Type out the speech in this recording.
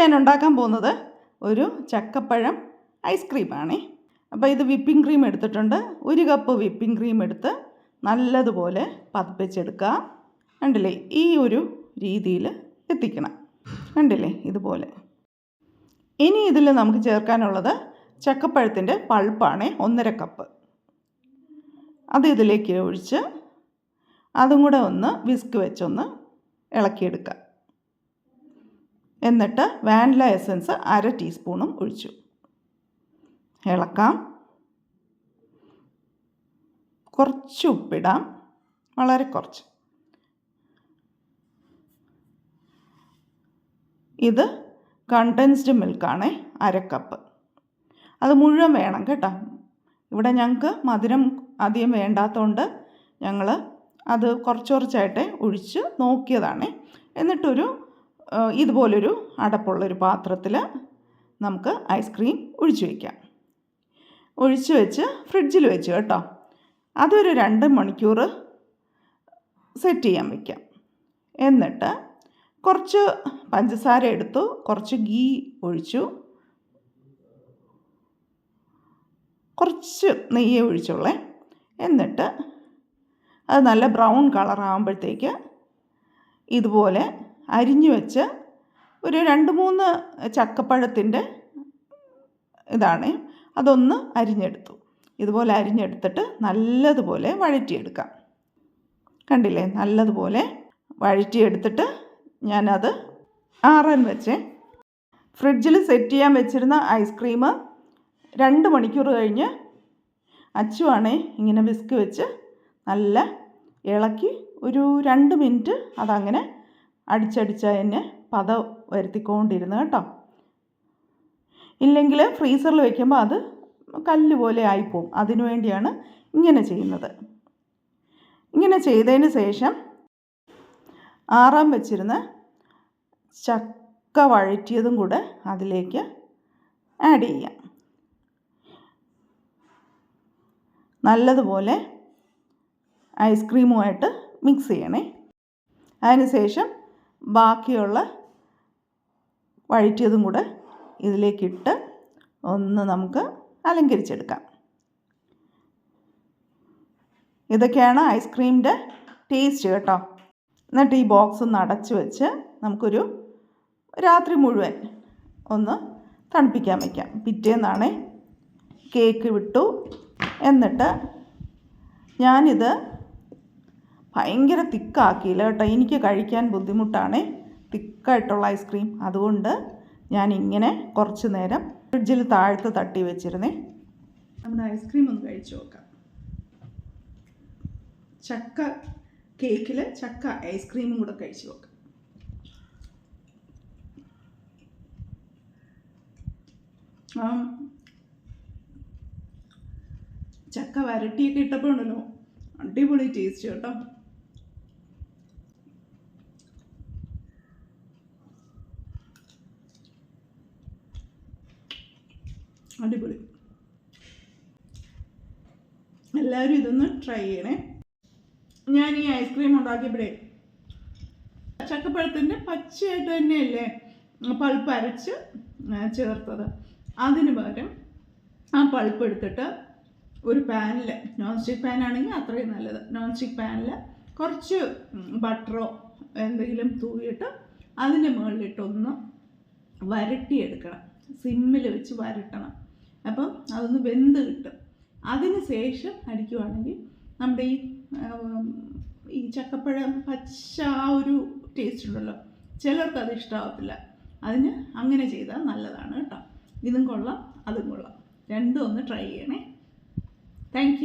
ഞാൻ ഉണ്ടാക്കാൻ പോകുന്നത് ഒരു ചക്കപ്പഴം ഐസ്ക്രീമാണേ അപ്പോൾ ഇത് വിപ്പിംഗ് ക്രീം എടുത്തിട്ടുണ്ട്. ഒരു കപ്പ് വിപ്പിംഗ് ക്രീം എടുത്ത് നല്ലതുപോലെ പതിപ്പിച്ചെടുക്കുക കണ്ടില്ലേ? ഈ ഒരു രീതിയിൽ എത്തിക്കണം. കണ്ടില്ലേ? ഇതുപോലെ. ഇനി ഇതിൽ നമുക്ക് ചേർക്കാനുള്ളത് ചക്കപ്പഴത്തിന്റെ പൾപ്പാണ് ഒന്നര കപ്പ് അത് ഇതിലേക്ക് ഒഴിച്ച് അതും കൂടെ ഒന്ന് വിസ്ക് വെച്ചൊന്ന് ഇളക്കിയെടുക്കുക. എന്നിട്ട് വാനില എസൻസ് അര ടീസ്പൂണും ഒഴിച്ചു. ഇളക്കാം. കുറച്ച് ഉപ്പിടാം. വളരെ കുറച്ച്. ഇത് കണ്ടൻസ്ഡ് മിൽക്കാണ് അരക്കപ്പ് കപ്പ് അത് മുഴുവൻ വേണം കേട്ടോ. ഇവിടെ ഞങ്ങൾക്ക് മധുരം അധികം വേണ്ടാത്തതുകൊണ്ട് ഞങ്ങൾ അത് കുറച്ച് കുറച്ചായിട്ട് ഒഴിച്ച് നോക്കിയതാണ്. എന്നിട്ടൊരു ഇതുപോലൊരു അടപ്പുള്ളൊരു പാത്രത്തിൽ നമുക്ക് ഐസ്ക്രീം ഒഴിച്ചു വയ്ക്കാം ഒഴിച്ചു വെച്ച് ഫ്രിഡ്ജിൽ വെച്ച് കേട്ടോ. അതൊരു രണ്ട് മണിക്കൂർ സെറ്റ് ചെയ്യാൻ വയ്ക്കാം എന്നിട്ട് കുറച്ച് പഞ്ചസാര എടുത്തു കുറച്ച് ഗീ ഒഴിച്ചു. കുറച്ച് നെയ്യ് ഒഴിച്ചുള്ളേ എന്നിട്ട് അത് നല്ല ബ്രൗൺ കളറാകുമ്പോഴത്തേക്ക് ഇതുപോലെ അരിഞ്ഞു വെച്ച് ഒരു രണ്ട് മൂന്ന് ചക്കപ്പഴത്തിന്റെ ഇതാണ്. അതൊന്ന് അരിഞ്ഞെടുത്തു. ഇതുപോലെ അരിഞ്ഞെടുത്തിട്ട് നല്ലതുപോലെ വഴറ്റിയെടുക്കാം. കണ്ടില്ലേ? നല്ലതുപോലെ വഴറ്റിയെടുത്തിട്ട് ഞാനത് ആറാൻ വെച്ചേ. ഫ്രിഡ്ജിൽ സെറ്റ് ചെയ്യാൻ വെച്ചിരുന്ന ഐസ്ക്രീം രണ്ട് മണിക്കൂർ കഴിഞ്ഞ് അച്ചുവാണേ ഇങ്ങനെ വിസ്ക് വെച്ച് നല്ല ഇളക്കി ഒരു രണ്ട് മിനിറ്റ് അതങ്ങനെ അടിച്ചടിച്ച് തന്നെ പത വരുത്തിക്കൊണ്ടിരുന്നു കേട്ടോ. ഇല്ലെങ്കിൽ ഫ്രീസറിൽ വയ്ക്കുമ്പോൾ അത് കല്ല് പോലെ ആയിപ്പോവും. അതിനു വേണ്ടിയാണ് ഇങ്ങനെ ചെയ്യുന്നത്. ഇങ്ങനെ ചെയ്തതിന് ശേഷം ആറാം വെച്ചിരുന്ന ചക്ക വഴറ്റിയതും കൂടെ അതിലേക്ക് ആഡ് ചെയ്യാം. നല്ലതുപോലെ ഐസ്ക്രീമുമായിട്ട് മിക്സ് ചെയ്യണേ. അതിനുശേഷം ബാക്കിയുള്ള വഴറ്റിയതും കൂടെ ഇതിലേക്കിട്ട് ഒന്ന് നമുക്ക് അലങ്കരിച്ചെടുക്കാം. ഇതൊക്കെയാണ് ഐസ്ക്രീമിന്റെ ടേസ്റ്റ് കേട്ടോ. എന്നിട്ട് ഈ ബോക്സ് ഒന്ന് അടച്ച് വെച്ച് നമുക്കൊരു രാത്രി മുഴുവൻ ഒന്ന് തണുപ്പിക്കാൻ വയ്ക്കാം പിറ്റേന്നാണേ കേക്ക് വിട്ടു. എന്നിട്ട് ഞാനിത് ഭയങ്കര തിക്കാക്കിയില്ല കേട്ടോ. എനിക്ക് കഴിക്കാൻ ബുദ്ധിമുട്ടാണ്. തിക്കായിട്ടുള്ള ഐസ്ക്രീം അതുകൊണ്ട് ഞാൻ ഇങ്ങനെ കുറച്ച് നേരം ഫ്രിഡ്ജിൽ താഴ്ത്ത് തട്ടി വെച്ചിരുന്നേ. നമ്മുടെ ഐസ്ക്രീം ഒന്ന് കഴിച്ചു നോക്കാം. ചക്ക കേക്കിൽ ചക്ക ഐസ്ക്രീമും കൂടെ കഴിച്ചു നോക്കാം. ചക്ക വരട്ടിയൊക്കെ ഇട്ടപ്പോൾ ഉണ്ടല്ലോ അടിപൊളി ടേസ്റ്റ് കേട്ടോ. അടിപൊളി. എല്ലാവരും ഇതൊന്ന് ട്രൈ ചെയ്യണേ. ഞാൻ ഈ ഐസ്ക്രീം ഉണ്ടാക്കിയപ്പോഴേ ചക്കപ്പഴത്തിന്റെ പച്ചയായിട്ട് തന്നെയല്ലേ പൾപ്പ് അരച്ച് ചേർത്തത്. അതിന് പകരം ആ പൾപ്പ് എടുത്തിട്ട് ഒരു പാനിൽ നോൺ സ്റ്റിക്ക് പാനാണെങ്കിൽ അത്രയും നല്ലത്. നോൺ സ്റ്റിക്ക് പാനിൽ കുറച്ച് ബട്ടറോ എന്തെങ്കിലും തൂവിയിട്ട് അതിന്റെ മുകളിലിട്ടൊന്ന് വരട്ടിയെടുക്കണം. സിമ്മിൽ വെച്ച് വരട്ടണം. അപ്പം അതൊന്ന് വെന്ത് കിട്ടും. അതിന് ശേഷം അടിക്കുവാണെങ്കിൽ നമ്മുടെ ഈ ഈ ചക്കപ്പഴം പച്ച ആ ഒരു ടേസ്റ്റ് ഉണ്ടല്ലോ. ചിലർക്ക് അത് ഇഷ്ടമാവത്തില്ല അതിന് അങ്ങനെ ചെയ്താൽ നല്ലതാണ് കേട്ടോ. ഇതും കൊള്ളാം അതും കൊള്ളാം. രണ്ടും ഒന്ന് ട്രൈ ചെയ്യണേ. താങ്ക്